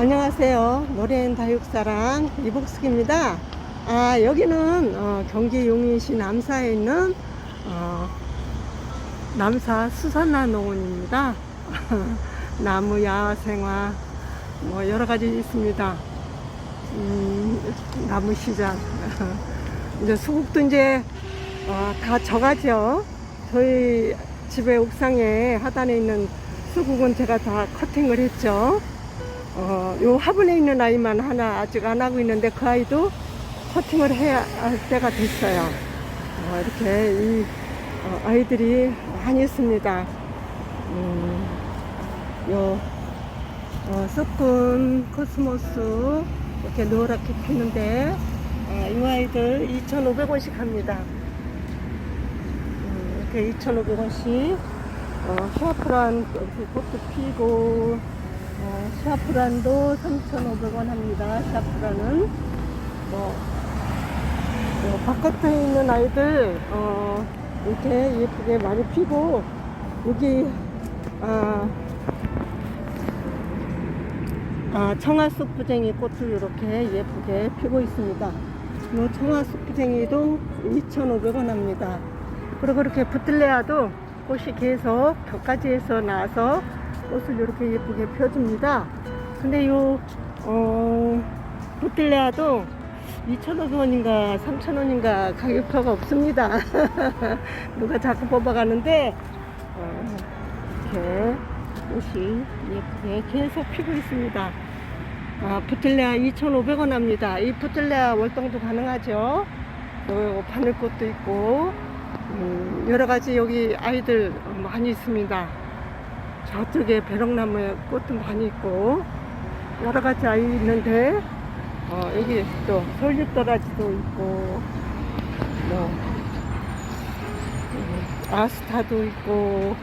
안녕하세요. 노래엔 다육사랑 이복숙입니다. 아, 여기는 어, 경기 용인시 남사에 있는 어, 남사 수산나 농원입니다. 나무 야생화 뭐 여러 가지 있습니다. 음, 나무 시장. 이제 수국도 이제 어, 다 져가죠. 저희 집의 옥상에 하단에 있는 수국은 제가 다 커팅을 했죠. 어, 요 화분에 있는 아이만 하나 아직 안 하고 있는데 그 아이도 커팅을 해야 할 때가 됐어요. 어, 이렇게 이 어, 아이들이 많이 있습니다. 음, 요 어, 썩은 코스모스 이렇게 노랗게 피는데 어, 이 아이들 2,500원씩 합니다. 음, 이렇게 2,500원씩 어, 샤프란 꽃도 피고 어, 샤프란도 3,500원 합니다. 샤프란은 뭐, 뭐 바깥에 있는 아이들 어, 이렇게 예쁘게 많이 피고 여기 아, 아, 청아쑥부쟁이 꽃도 이렇게 예쁘게 피고 있습니다. 이 청아쑥부쟁이도 2,500원 합니다. 그리고 이렇게 부틀레아도 꽃이 계속 벽까지에서 나와서 꽃을 이렇게 예쁘게 펴줍니다. 근데 요, 어, 부틀레아도 2,500원인가 3,000원인가 가격표가 없습니다. 누가 자꾸 뽑아가는데, 어, 이렇게 꽃이 예쁘게 계속 피고 있습니다. 아, 부틀레아 2,500원 합니다. 이 부틀레아 월동도 가능하죠. 어, 바늘꽃도 있고, 음, 여러 가지 여기 아이들 많이 있습니다. 저쪽에 배롱나무 꽃도 많이 있고, 여러 가지 아이 있는데, 어, 여기 또 솔잎도라지도 있고, 뭐, 음, 아스타도 있고,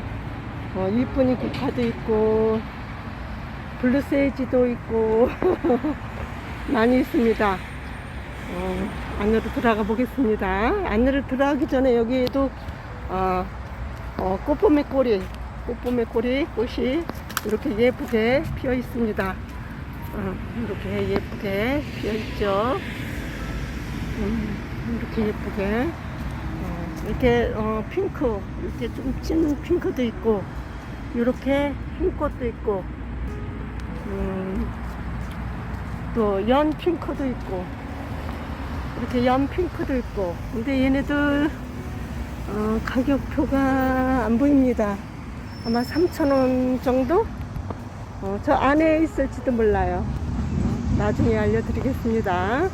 어, 이쁜이 국화도 있고, 블루세이지도 있고, 많이 있습니다. 어, 안으로 들어가 보겠습니다. 안으로 들어가기 전에 여기에도, 어, 어, 꽃봄의 꼬리, 꽃봄의 꼬리 꽃이 이렇게 예쁘게 피어 있습니다. 어, 이렇게 예쁘게 피어 있죠. 음, 이렇게 예쁘게. 어, 이렇게 어, 핑크, 이렇게 좀 찐 핑크도 있고, 이렇게 흰꽃도 있고, 음, 또 연 핑크도 있고, 이렇게 연 핑크도 있고, 근데 얘네들 어, 가격표가 안 보입니다. 아마 3,000원 정도? 어, 저 안에 있을지도 몰라요. 나중에 알려드리겠습니다. 요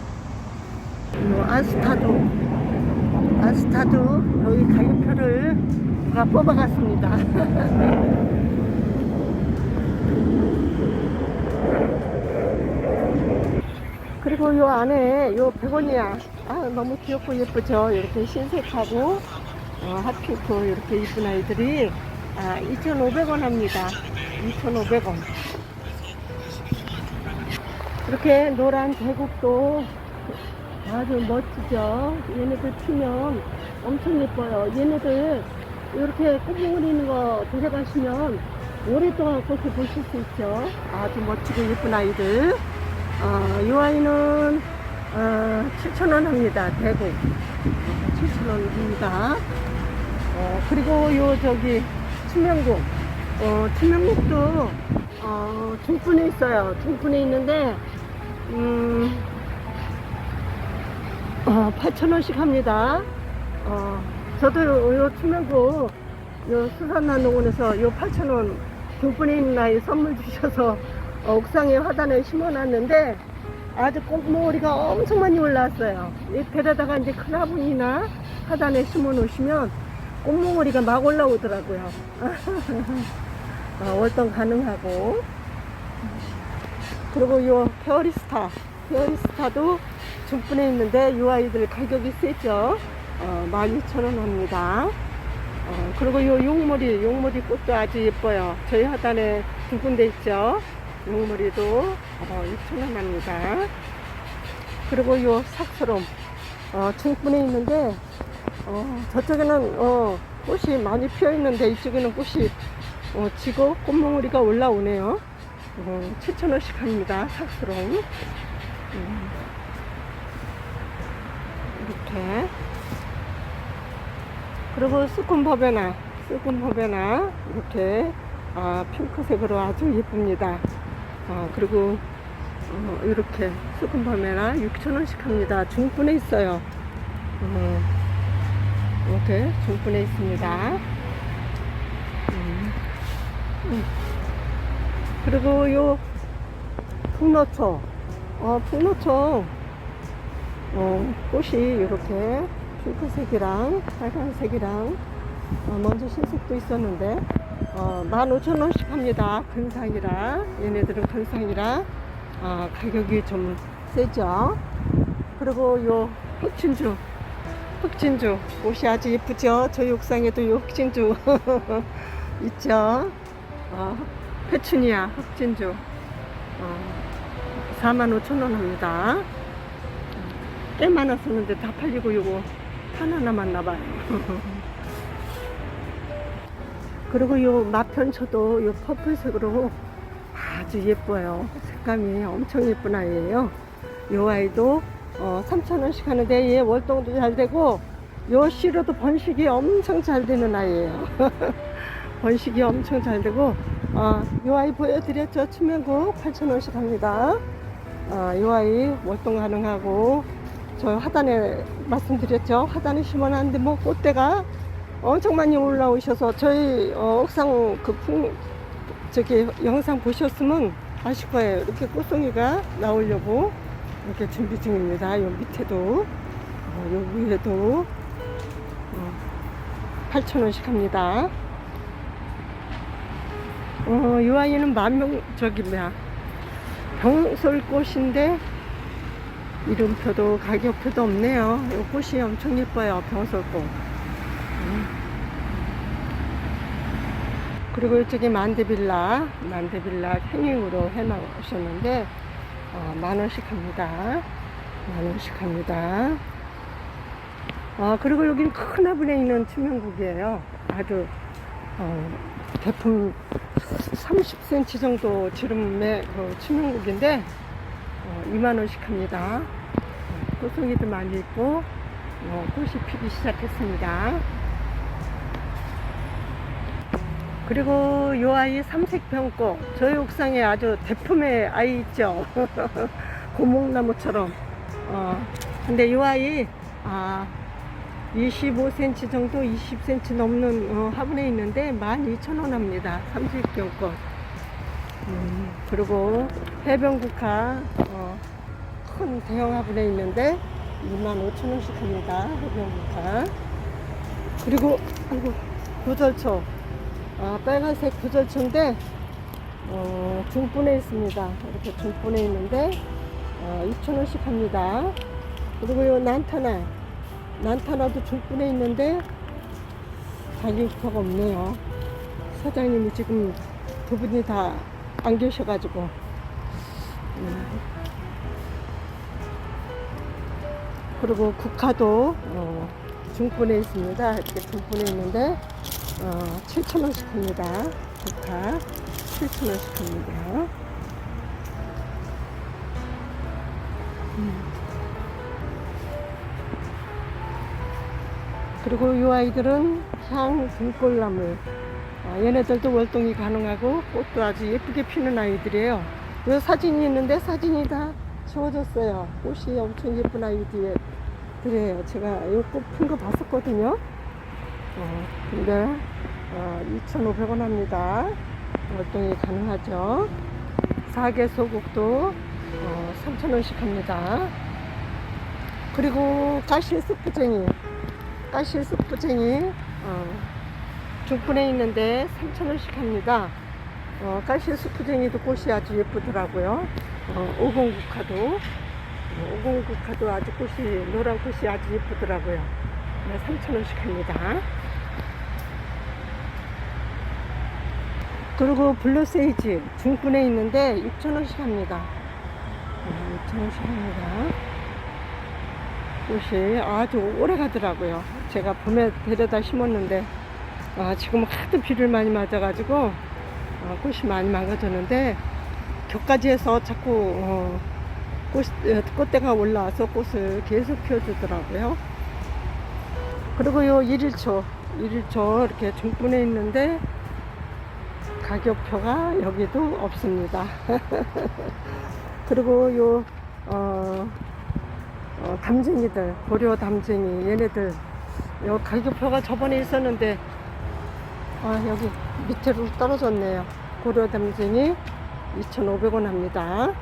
아스타도, 아스타도 여기 가격표를 다 뽑아갔습니다. 그리고 요 안에 요 베고니아 아 너무 귀엽고 예쁘죠 이렇게 흰색하고 어, 핫핑크 이렇게 이쁜 아이들이 아 2,500원 합니다 2,500원 이렇게 노란 대국도 아주 멋지죠 얘네들 피면 엄청 예뻐요 얘네들 이렇게 있는 거 데려가시면 오랫동안 꽃을 보실 수 있죠 아주 멋지고 예쁜 아이들 어, 이 아이는 어, 7,000원 합니다. 대구. 7,000원 입니다. 어, 그리고 요 저기 치명국. 어, 치명국도 어, 중분에 있어요. 중분에 있는데 음, 어, 8,000원씩 합니다. 어, 저도 요, 요 치명국 요 수산나 농원에서 요 8,000원 중분에 있는 아이 선물 주셔서 어, 옥상에 화단에 심어놨는데 아주 꽃머리가 엄청 많이 올라왔어요. 이 데려다가 이제 큰 화분이나 하단에 심어 놓으시면 꽃몽오리가 막 올라오더라고요. 어, 월동 가능하고. 그리고 요 페어리스타. 페어리스타도 중분에 있는데 이 아이들 가격이 세죠. 어, 12,000원 합니다. 어, 그리고 요 용머리, 용머리 꽃도 아주 예뻐요. 저희 하단에 두 군데 있죠. 용머리도 어, 6,000원 합니다. 그리고 요 삭스롬 어, 중분에 있는데 어, 저쪽에는 어, 꽃이 많이 피어 있는데 이쪽에는 꽃이 어, 지고 꽃몽우리가 올라오네요. 어, 7,000원씩 합니다. 삭스롱. 음. 이렇게. 그리고 스콘버베나, 스콘버베나, 이렇게, 아, 핑크색으로 아주 예쁩니다. 아, 그리고, 어, 이렇게 스콘버베나 6,000원씩 합니다. 중분에 있어요. 어, 이렇게 중분에 있습니다. 음. 음. 그리고 요 풍노초, 어, 풍노초, 어, 꽃이 이렇게 핑크색이랑 빨간색이랑 어, 먼저 흰색도 있었는데 어, 15,000원씩 합니다. 근상이라 얘네들은 근상이라 어, 가격이 좀 세죠. 그리고 요 흑진주 흑진주 옷이 아주 예쁘죠. 저희 옥상에도 요 흑진주 있죠. 어, 페추니아 흑진주 어, 45,000원 합니다. 꽤 많았었는데 다 팔리고 요거 하나 남았나봐요. 그리고 요 마편초도 요 퍼플색으로 아주 예뻐요. 색감이 엄청 예쁜 아이예요. 요 아이도 어, 3,000원씩 하는데 얘 월동도 잘 되고 요 씨로도 번식이 엄청 잘 되는 아이예요. 번식이 엄청 잘 되고 어, 요 아이 보여드렸죠. 추면국 8,000원씩 합니다. 어, 요 아이 월동 가능하고 저 하단에 말씀드렸죠. 하단에 심어놨는데 뭐 꽃대가 엄청 많이 올라오셔서 저희 어, 옥상 그 풍, 저기 영상 보셨으면 아실 거예요. 이렇게 꽃송이가 나오려고 이렇게 준비 중입니다. 요 밑에도 어, 요 위에도 어, 8,000원씩 합니다. 어, 이 아이는 만명 저기 뭐야 병솔꽃인데 이름표도 가격표도 없네요. 이 꽃이 엄청 예뻐요. 병솔꽃. 음. 그리고 이쪽에 만데빌라, 만데빌라 행잉으로 해놓으셨는데 어, 만 원씩 합니다. 만 원씩 합니다. 아 그리고 여기는 큰 화분에 있는 투명국이에요. 아주 어, 대품 30cm 정도 지름의 그 투명국인데 어, 2만 원씩 합니다. 어, 꽃송이도 많이 있고 어, 꽃이 피기 시작했습니다. 그리고 이 아이 삼색병꽃 저희 옥상에 아주 대품의 아이 있죠. 고목나무처럼. 어, 근데 이 아이 아, 25cm 정도, 20cm 넘는 어, 화분에 있는데 12,000원 합니다. 삼색병꽃. 음, 그리고 해변국화 어, 큰 대형 화분에 있는데 25,000원씩 합니다. 해변국화. 그리고 아이고 구절초 아, 빨간색 구절초인데 어, 중분에 있습니다. 이렇게 중분에 있는데 어, 6,000원씩 합니다. 그리고 요 난타나 난타나도 중분에 있는데 가격표가 없네요. 사장님이 지금 두 분이 다 안 계셔가지고 음. 그리고 국화도 어, 중분에 있습니다. 이렇게 중분에 있는데 어, 7,000원씩 합니다. 국화 7,000원씩 합니다. 음. 그리고 이 아이들은 향 등골나물 어, 얘네들도 월동이 가능하고 꽃도 아주 예쁘게 피는 아이들이에요. 이 사진이 있는데 사진이 다 지워졌어요. 꽃이 엄청 예쁜 아이들이에요. 제가 이 꽃 핀 거 봤었거든요. 어, 근데 어, 2,500원 합니다. 월동이 가능하죠. 사계 소국도 어, 3,000원씩 합니다. 그리고 가시 스프쟁이, 가시 스프쟁이 어, 중분에 있는데 3,000원씩 합니다. 어, 가시 스프쟁이도 꽃이 아주 예쁘더라고요. 어, 오공국화도 어, 오공국화도 아주 꽃이 노란 꽃이 아주 예쁘더라고요. 네, 3,000원씩 합니다. 그리고 블루세이지 중분에 있는데 6,000원씩 합니다. 네, 6,000원씩 합니다. 꽃이 아주 오래 가더라고요. 제가 봄에 데려다 심었는데 아, 지금 하도 비를 많이 맞아가지고 아, 꽃이 많이 망가졌는데 격가지에서 자꾸 어, 꽃, 어, 꽃대가 올라와서 꽃을 계속 피워주더라고요. 그리고 요 1일초, 1일초 이렇게 중분에 있는데 가격표가 여기도 없습니다. 그리고 요, 어, 어, 담쟁이들, 고려 담쟁이, 얘네들, 요 가격표가 저번에 있었는데, 아, 여기 밑으로 떨어졌네요. 고려 담쟁이 2,500원 합니다.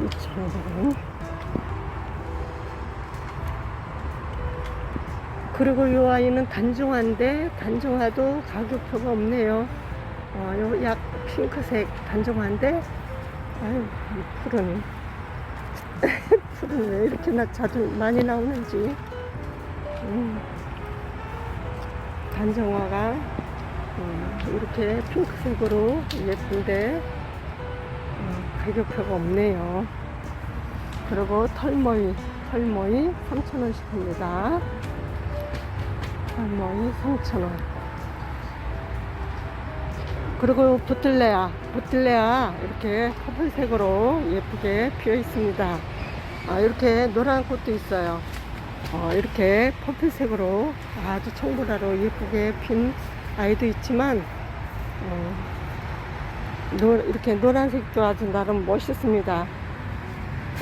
2,500원. 그리고 이 아이는 단종화인데 단종화도 가격표가 없네요. 어, 요 약 핑크색 단종화인데 아유 이 푸른 푸른 왜 이렇게 나 자주 많이 나오는지 음, 단종화가 음, 이렇게 핑크색으로 예쁜데 어, 가격표가 없네요. 그리고 털모이 털모이 3,000원씩 합니다. 털모이 3,000원. 그리고 부틀레아, 부틀레아 이렇게 퍼플색으로 예쁘게 피어 있습니다. 아, 이렇게 노란 꽃도 있어요. 어, 이렇게 퍼플색으로 아주 청보라로 예쁘게 핀 아이도 있지만 어, 노, 이렇게 노란색도 아주 나름 멋있습니다.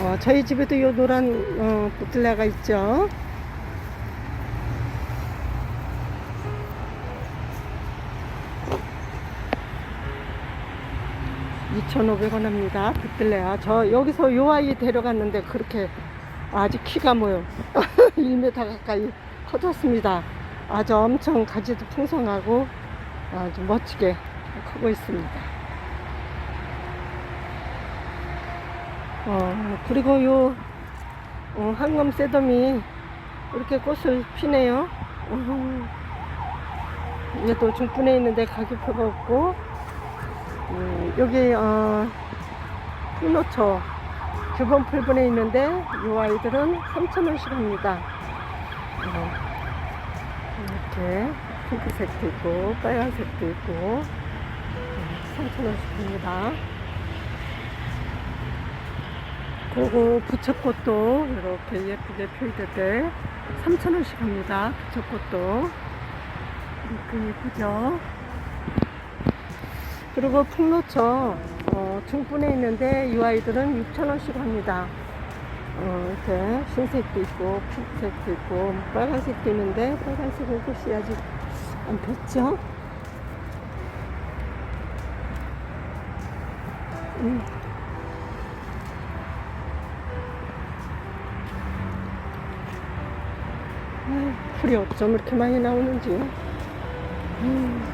어, 저희 집에도 이 노란 어, 부틀레아가 있죠. 2,500원 합니다. 붙들래야. 저 여기서 요 아이 데려갔는데 그렇게 아직 키가 뭐요. 1m 가까이 커졌습니다. 아주 엄청 가지도 풍성하고 아주 멋지게 크고 있습니다. 어, 그리고 요 어, 황금 새돔이 이렇게 꽃을 피네요. 어, 얘도 중분에 있는데 가격표가 없고 음, 여기 어, 풀노초 규범 풀분에 있는데 이 아이들은 3,000원씩 합니다. 어, 이렇게 핑크색도 있고 빨간색도 있고 어, 3,000원씩 합니다. 그리고 부처꽃도 이렇게 예쁘게 피울 때 3,000원씩 합니다. 부처꽃도 이렇게 예쁘죠? 그리고 풍노초 어, 중분에 있는데 이 아이들은 6,000원씩 합니다. 어, 이렇게 흰색도 있고 핑크색도 있고 빨간색도 있는데 빨간색은 꽃이 아직 안 폈죠? 음. 풀이 어쩜 이렇게 많이 나오는지. 음.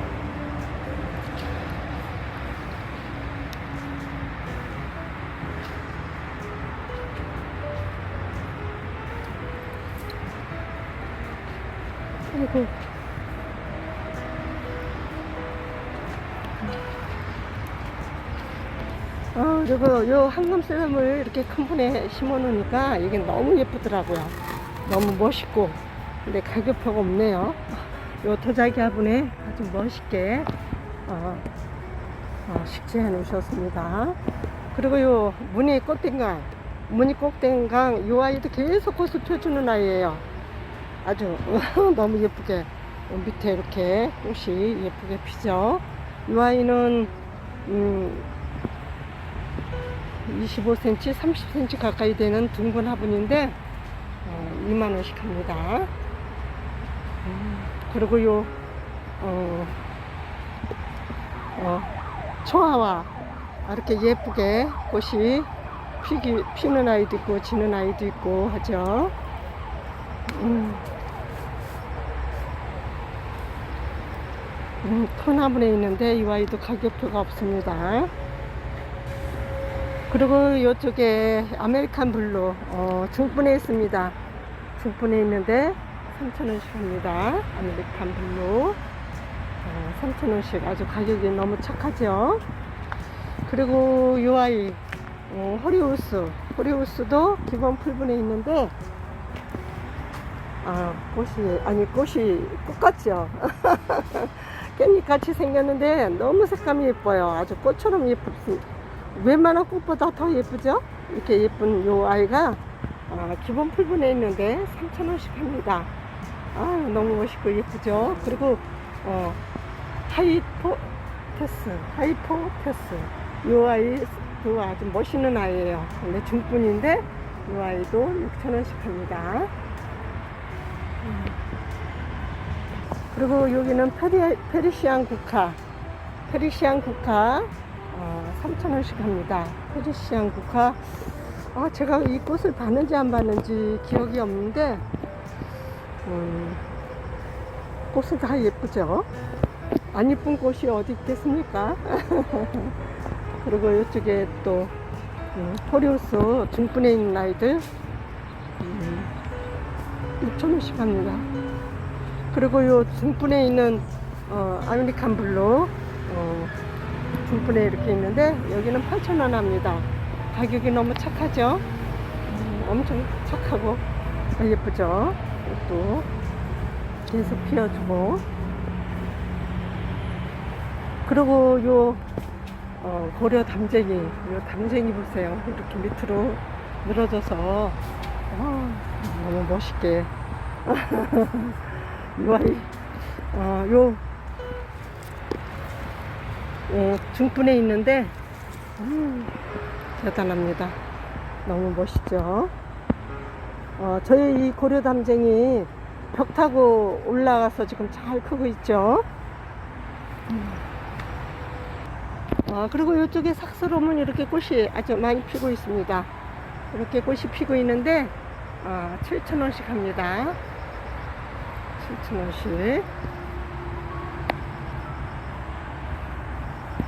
그리고 요 황금새dom을 이렇게 큰 분에 심어 놓으니까 이게 너무 예쁘더라고요. 너무 멋있고. 근데 가격표가 없네요. 요 도자기 화분에 아주 멋있게 어, 어, 식재해 놓으셨습니다. 그리고 요 무늬 꽃댕강, 무늬 꽃댕강 요 아이도 계속 꽃을 펴주는 아이예요. 아주 너무 예쁘게 밑에 이렇게 꽃이 예쁘게 피죠. 이 아이는 음, 25cm, 30cm 가까이 되는 둥근 화분인데 어, 2만 원씩 합니다. 음, 그리고 요 어, 어, 초아와 이렇게 예쁘게 꽃이 피기, 피는 아이도 있고 지는 아이도 있고 하죠. 음. 음, 큰 화분에 있는데 이 아이도 가격표가 없습니다. 그리고 이쪽에 아메리칸 블루 어, 중분에 있습니다. 중분에 있는데 3,000원씩 합니다. 아메리칸 블루 어, 3,000원씩 아주 가격이 너무 착하죠. 그리고 이 아이 어, 호리우스 호리우스도 기본 풀분에 있는데 아, 꽃이, 아니, 꽃이 꽃 같죠? 깻잎 같이 생겼는데 너무 색감이 예뻐요. 아주 꽃처럼 예쁘습니다. 웬만한 꽃보다 더 예쁘죠? 이렇게 예쁜 요 아이가 아, 기본 풀분에 있는데 3,000원씩 합니다. 아, 너무 멋있고 예쁘죠? 그리고, 어, 하이포테스, 하이포테스. 요 아이도 아주 멋있는 아이예요. 근데 중분인데, 요 아이도 6,000원씩 합니다. 음. 그리고 여기는 페리, 페르시안 국화. 페르시안 국화, 어, 3,000원씩 합니다. 페르시안 국화. 아, 제가 이 꽃을 봤는지 안 봤는지 기억이 없는데, 음, 꽃은 다 예쁘죠? 안 예쁜 꽃이 어디 있겠습니까? 그리고 이쪽에 또, 음, 포리우스 중분에 있는 아이들, 음, 6,000원씩 합니다. 그리고 요 중분에 있는, 어, 아메리칸 블루, 어, 중분에 이렇게 있는데, 여기는 8,000원 합니다. 가격이 너무 착하죠? 음, 엄청 착하고 예쁘죠? 또 계속 피워주고 그리고 요 어, 고려 담쟁이 요 담쟁이 보세요 이렇게 밑으로 늘어져서 아, 너무 멋있게 이 아이 어, 요 어, 중분에 있는데 음, 대단합니다 너무 멋있죠 어, 저희 이 고려 담쟁이 벽 타고 올라가서 지금 잘 크고 있죠. 음. 어, 그리고 이쪽에 삭스로문 이렇게 꽃이 아주 많이 피고 있습니다. 이렇게 꽃이 피고 있는데, 어, 7,000원씩 합니다. 7,000원씩.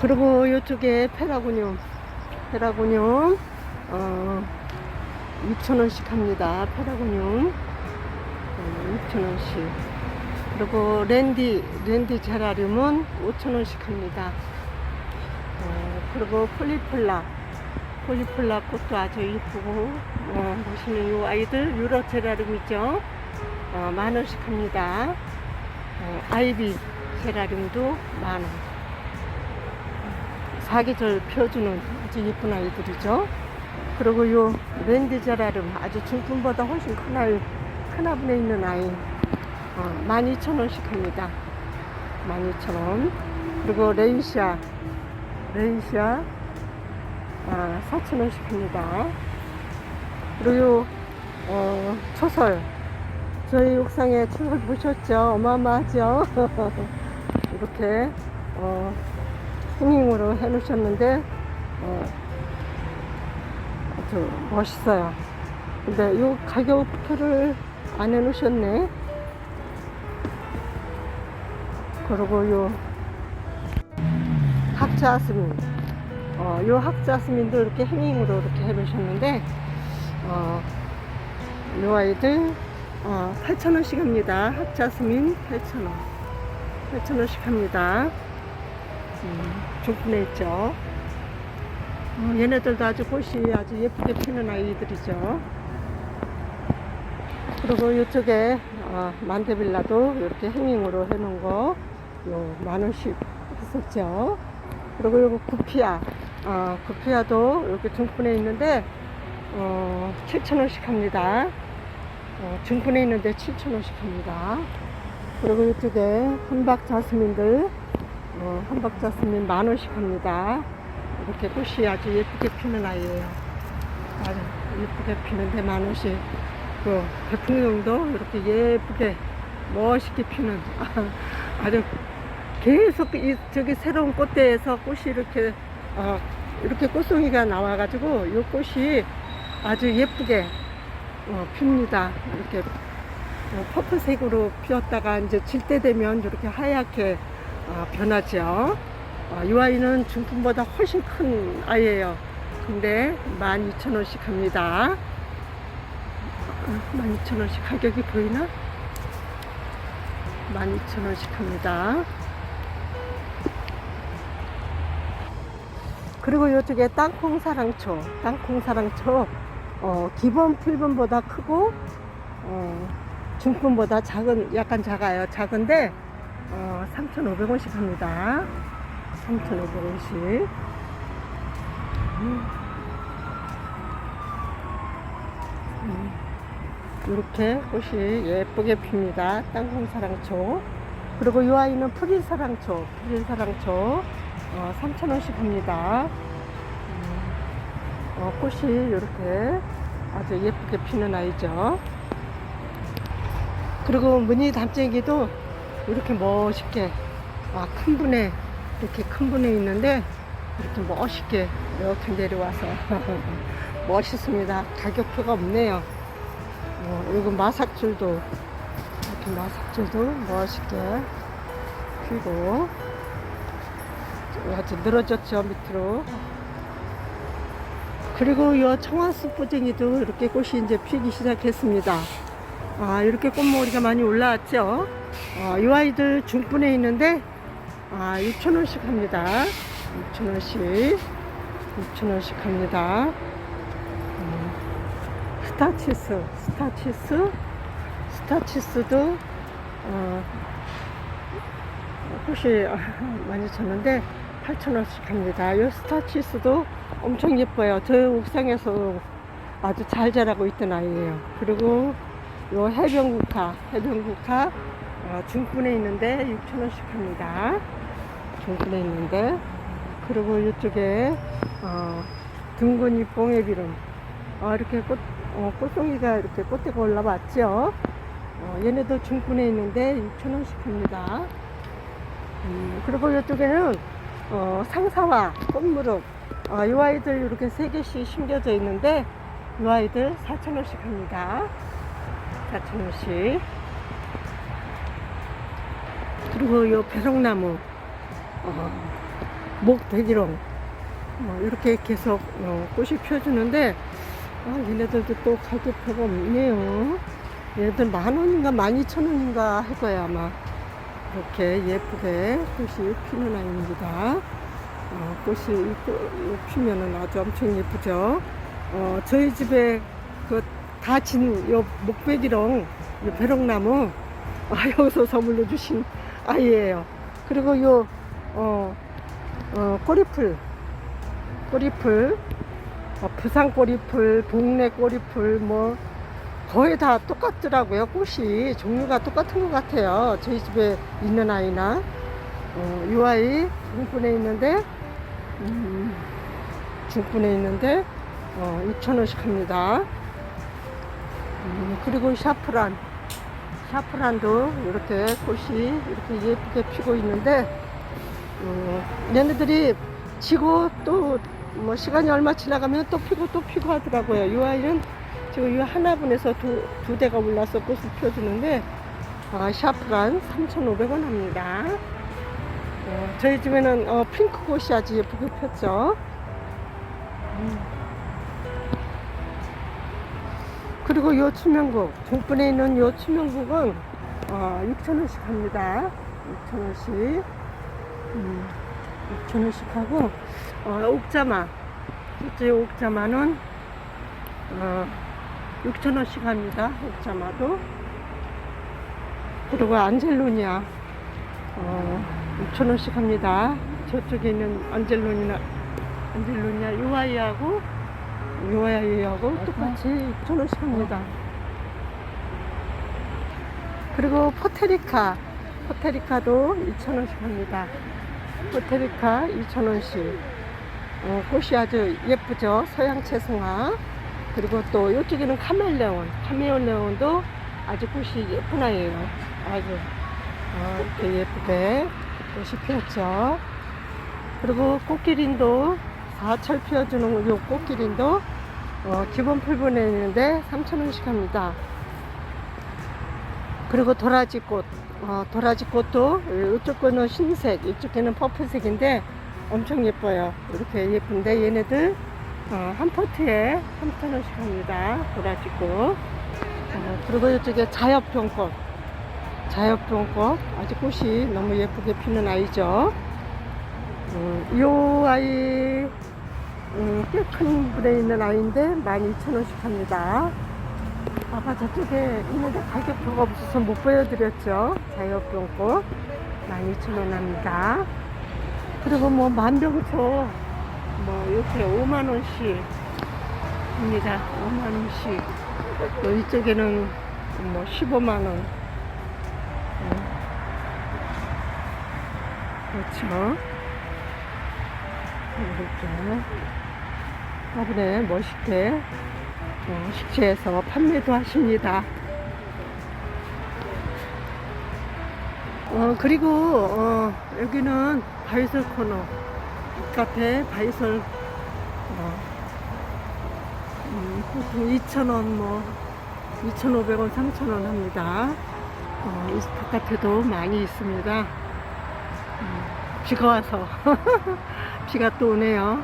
그리고 이쪽에 페라고늄, 페라고늄, 어, 6,000원씩 합니다. 페라고늄. 6,000원씩. 그리고 랜디, 랜디 제라늄은 5,000원씩 합니다. 어, 그리고 폴리폴라. 폴리폴라 꽃도 아주 이쁘고, 어, 보시는 이 아이들, 유럽 제라늄이죠. 어, 만 원씩 합니다. 어, 아이비 제라늄도 만 원. 사계절 펴주는 아주 예쁜 아이들이죠. 그리고 요 랜드 제라름 아주 중품보다 훨씬 큰 아이, 큰 화분에 있는 아이 어, 12,000원씩 합니다. 12,000원. 그리고 레이시아, 레이시아 아, 4,000원씩 합니다. 그리고 요, 어, 초설. 저희 옥상에 초설 보셨죠? 어마어마하죠? 이렇게, 어, 스닝으로 해 놓으셨는데, 어, 아주 멋있어요. 근데 요 가격표를 안 해놓으셨네. 그리고 요 학자스민. 어, 요 학자스민도 이렇게 행잉으로 이렇게 해놓으셨는데, 어, 요 아이들, 어, 8,000원씩 합니다. 학자스민 8,000원. 8,000원씩 합니다. 음, 있죠. 어, 얘네들도 아주 꽃이 아주 예쁘게 피는 아이들이죠. 그리고 이쪽에 어, 만데빌라도 이렇게 행잉으로 해놓은 거, 요 만 원씩 있었죠. 그리고 요거 구피아, 어, 구피아도 이렇게 중분에 있는데, 어, 7,000원씩 합니다. 어, 중분에 있는데 7,000원씩 합니다. 그리고 이쪽에 한박 자스민들, 어, 한박 자스민 만 원씩 합니다. 이렇게 꽃이 아주 예쁘게 피는 아이예요. 아주 예쁘게 피는데 만 원씩. 그 대풍령도 이렇게 예쁘게 멋있게 피는 아주 계속 이 저기 새로운 꽃대에서 꽃이 이렇게 어, 이렇게 꽃송이가 나와가지고 이 꽃이 아주 예쁘게 어, 핍니다. 이렇게 어, 퍼플색으로 피었다가 이제 질 때 되면 이렇게 하얗게 어, 변하죠. 어, 이 아이는 중품보다 훨씬 큰 아이예요. 근데 12,000원씩 합니다. 12,000원씩 가격이 보이나? 12,000원씩 합니다. 그리고 이쪽에 땅콩 사랑초, 땅콩 사랑초, 어, 기본 풀분보다 크고, 어, 중품보다 작은, 약간 작아요. 작은데, 어, 3,500원씩 합니다. 3,500원씩. 이렇게 꽃이 예쁘게 핍니다. 땅콩사랑초. 그리고 이 아이는 푸린사랑초. 푸린사랑초. 어, 3,000원씩 합니다. 음, 어, 꽃이 이렇게 아주 예쁘게 피는 아이죠. 그리고 무늬 담쟁이도 이렇게 멋있게 아, 큰 분에 이렇게 큰 분에 있는데 이렇게 멋있게 이렇게 내려와서 멋있습니다. 가격표가 없네요. 어, 이거 마삭줄도 이렇게 마삭줄도 멋있게 피고 아주 늘어졌죠 밑으로 그리고 이 청화수 뿌쟁이도 이렇게 꽃이 이제 피기 시작했습니다. 아, 이렇게 꽃머리가 많이 올라왔죠. 어, 이 아이들 중분에 있는데, 아, 6,000원씩 합니다. 6,000원씩. 6,000원씩 합니다. 음, 스타치스, 스타치스, 스타치스도, 어, 꽃이 많이 쳤는데, 8,000원씩 합니다. 이 스타치스도 엄청 예뻐요. 저 옥상에서 아주 잘 자라고 있던 아이예요. 그리고 요 해변국화, 해변국화 어, 중분에 있는데 6,000원씩 합니다. 중분에 있는데 그리고 이쪽에 어, 둥근이 뽕에비름 어, 이렇게 꽃, 어, 꽃송이가 이렇게 꽃대가 올라왔죠. 어, 얘네도 중분에 있는데 6,000원씩 합니다. 음, 그리고 이쪽에는 어, 상사와 꽃무릎 어, 이 아이들 이렇게 세 개씩 심겨져 있는데 이 아이들 4,000원씩 합니다. 4,000원씩. 그리고 요 배송나무, 어, 목대기롱, 어, 이렇게 계속 어, 꽃이 펴주는데, 아, 얘네들도 또 가격표가 없네요. 얘네들 만 원인가 만 이천 원인가 할 거야, 아마. 이렇게 예쁘게 꽃이 피는 아이입니다. 어, 꽃이 피면은 아주 엄청 예쁘죠. 어, 저희 집에 그 다진 요 목베기랑 요 배롱나무 아, 여기서 선물로 주신 아이예요. 그리고 요 어, 어, 꼬리풀 꼬리풀 어, 부산 꼬리풀 동네 꼬리풀 뭐 거의 다 똑같더라고요. 꽃이 종류가 똑같은 것 같아요. 저희 집에 있는 아이나 어, 이 아이 중분에 있는데 음, 중분에 있는데 어, 6,000원씩 합니다. 음, 그리고 샤프란. 샤프란도 이렇게 꽃이 이렇게 예쁘게 피고 있는데, 어, 얘네들이 지고 또 뭐 시간이 얼마 지나가면 또 피고 또 피고 하더라고요. 이 아이는 지금 이 하나분에서 두, 두 대가 올라서 꽃을 피워주는데, 아, 샤프란 3,500원 합니다. 어, 저희 집에는 어, 핑크 꽃이 아주 예쁘게 폈죠. 음. 그리고 요 추명국, 중분에 있는 요 추명국은 어, 6,000원씩 합니다. 6,000원씩. 음, 6,000원씩 하고, 어, 옥자마. 실제 옥자마는 어, 6,000원씩 합니다. 옥자마도. 그리고 안젤로니아. 어, 6,000원씩 합니다. 저쪽에 있는 안젤로니아, 안젤로니아 요 아이하고 요 아이하고 똑같이 6,000원씩 합니다. 그리고 포테리카, 포테리카도 2,000원씩 합니다. 포테리카 2,000원씩. 어, 꽃이 아주 예쁘죠? 서양 채송화. 그리고 또 이쪽에는 카멜레온, 카멜레온도 아주 꽃이 예쁜 아이예요. 아주 어, 이렇게 예쁘게 꽃이 피었죠. 그리고 꽃기린도 사철 피워주는 요 꽃기린도 어, 기본 풀분에 있는데 3,000원씩 합니다. 그리고 도라지 꽃, 어, 도라지 꽃도 이쪽 거는 흰색, 이쪽에는 퍼플색인데 엄청 예뻐요. 이렇게 예쁜데 얘네들 어, 한 포트에 3,000원씩 합니다. 도라지 꽃. 어, 그리고 이쪽에 자엽병꽃. 자엽병꽃. 아주 꽃이 너무 예쁘게 피는 아이죠. 음, 이 아이 음, 꽤큰 분에 있는 아이인데 12,000원씩 합니다. 아, 아까 저쪽에 있는데 가격표가 없어서 못 보여드렸죠. 자유업종꽃 12,000원 합니다. 그리고 뭐 만병초 뭐 이렇게 5만원씩 입니다. 5만원씩. 또 이쪽에는 뭐 15만원. 그렇죠. 이렇게 화분에 멋있게 어, 식재해서 판매도 하십니다. 어, 그리고 어, 여기는 바이솔 코너 카페 바이솔 어, 음, 보통 2,000원 뭐 2,500원 3,000원 합니다. 어, 이 바깥에도 많이 있습니다. 음, 비가 와서 비가 또 오네요.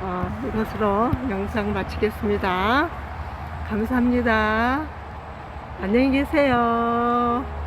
어, 이것으로 영상 마치겠습니다. 감사합니다. 안녕히 계세요.